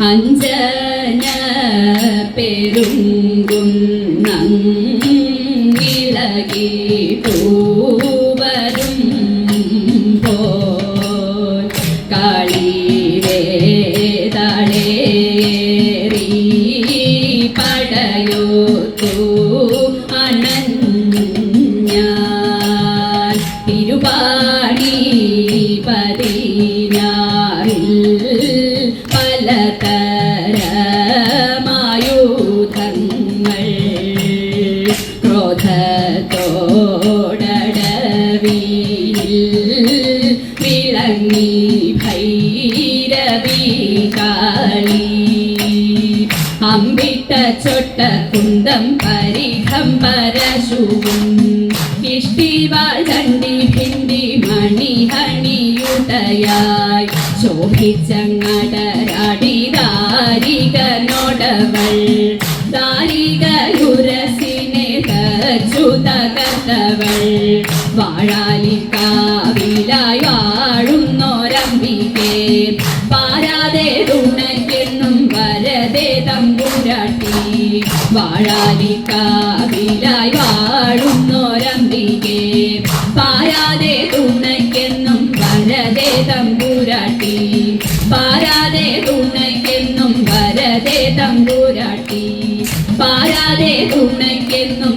അഞ്ജന പെരുങ്കുന്നം ഇളകിട്ടു വരും പോൽ കളിവേതളേറി പടയോത്തു അണഞ്ഞാൻ തിരുവാണി പതിനാറിൽ ക്രോധത്തോടടവിയിൽ വിളങ്ങി ഭൈരവി കാളി അമ്പിട്ട ചൊട്ട പരശുവും ഇഷ്ടിവാൾ ദണ്ഡി ഭിണ്ടി മണി ഹണിയുടയായി ശോഭിച്ചങ്ങടരാടി ദാരികനോടവൾ ദാരികയുരസിനെ തച്ചു തകർത്തവൾ വാഴാലിക്കാവിലായി വാഴുന്നോരമ്പികെ പാരാതെ തുണയ്ക്കെന്നും വരതെ തമ്പുരാട്ടി. വാഴാലിക്കാവിലായി വാഴുന്നോരമ്പികെ പാരാതെ തുണയ്ക്കെന്നും വരതെ തമ്പുരാട്ടി. പാരാതെ തുണയ്ക്കെന്നും വരതെ തമ്പുരാട്ടി. പാരാതെ തുണയ്ക്കെന്നും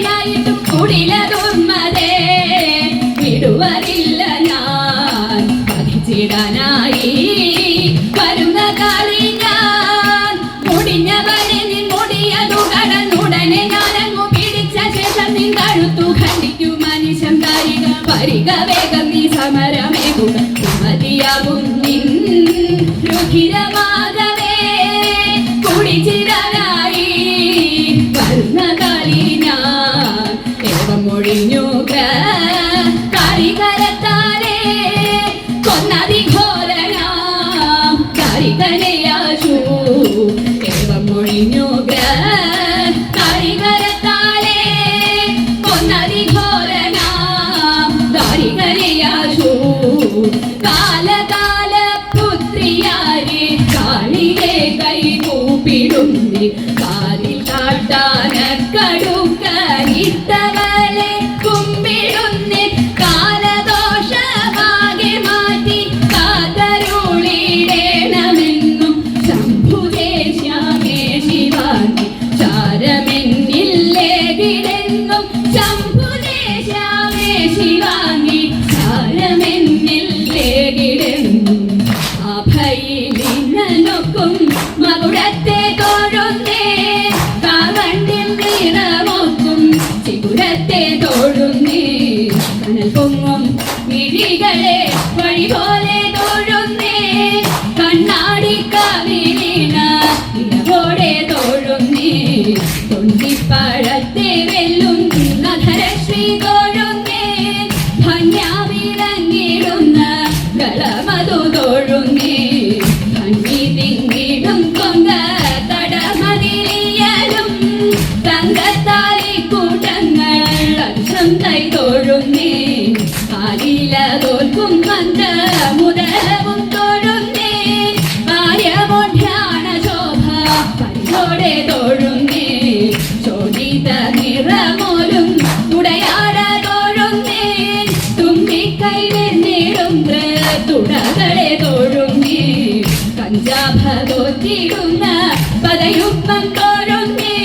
വധിപ്പതിനായിട്ടും കുടില ദുർമതേ വിടുവതില്ല ഞാൻ. വധിച്ചിടാനായി വരുന്ന കളി ഞാൻ. മുടിഞ്ഞവനെ നിൻ മുടിയതു കടന്നുടനെ ഞാനങ്ങു പിടിച്ച ശേഷം നിൻ കഴുത്തു ഖണ്ഡിക്കു മനുഷ്യൻ കാരിക പരിക വേഗം നീ സമരമേകുക. മതിയാകും നിൻ രുധിരമാകവേ കാളിയെ കൈ കൂപ്പിടുന്നി കാലിൽ മിഴികളെ വഴി പോലെ തോഴുന്നേ. കണ്ണാടി കവിളിന ഇടവോടെ തോഴുന്നേ. തൊണ്ടിപ്പഴത്തെ വെല്ലുന്ന ധരശ്രീ തോഴുന്നേ. ഭംഗ്യാവിളങ്ങിടുന്ന കളമതു തുണകളെ തോഴുങ്ങി പഞ്ചാഭ തോറ്റിടുന്ന പതയുപ്പം തോഴുങ്ങി